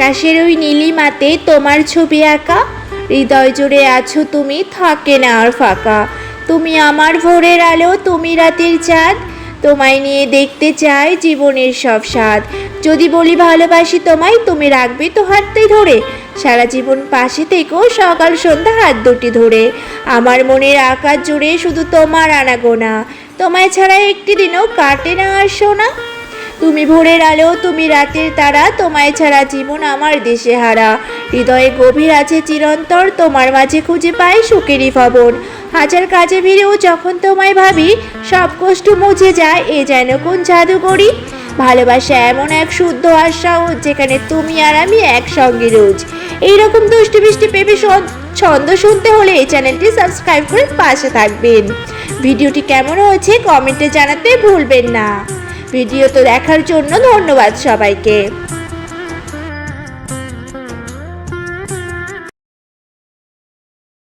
আকাশের ওই নীলিমাতে তোমার ছবি আঁকা। হৃদয় জুড়ে আছো তুমি, থাকে না আর ফাঁকা। তুমি আমার ভোরের আলো, তুমি রাতের চাঁদ। তোমায় নিয়ে দেখতে চাই জীবনের সব স্বাদ। যদি বলি ভালোবাসি তোমায়, তুমি রাখবে তো হাতটাই ধরে। সারা জীবন পাশে থেকেও সকাল সন্ধ্যা হাত দুটি ধরে। আমার মনের আকাশ জুড়ে শুধু তোমার আনাগোনা। তোমায় ছাড়া একটি দিনও কাটে না আর শোনা। তুমি ভোরের আলো, তুমি রাতের তারা, তোমায় ছাড়া জীবন আমার দেশে হারা। হৃদয়ে গভীর আছে চিরন্তর, তোমার মাঝে খুঁজে পাই সুখেরই ভবন। হাজার কাজে ভিড়েও যখন তোমায় ভাবি, সব কষ্ট মুছে যায়, এ যেন কোন জাদু করি ভালোবাসা এমন এক শুদ্ধ আর যেখানে তুমি আর আমি একসঙ্গে রোজ। এইরকম দুষ্টু মিষ্টি পেপে ছন্দ শুনতে হলে এই চ্যানেলটি সাবস্ক্রাইব করে পাশে থাকবেন। ভিডিওটি কেমন হয়েছে কমেন্টে জানাতে ভুলবেন না। ভিডিও তো দেখার জন্য ধন্যবাদ সবাইকে।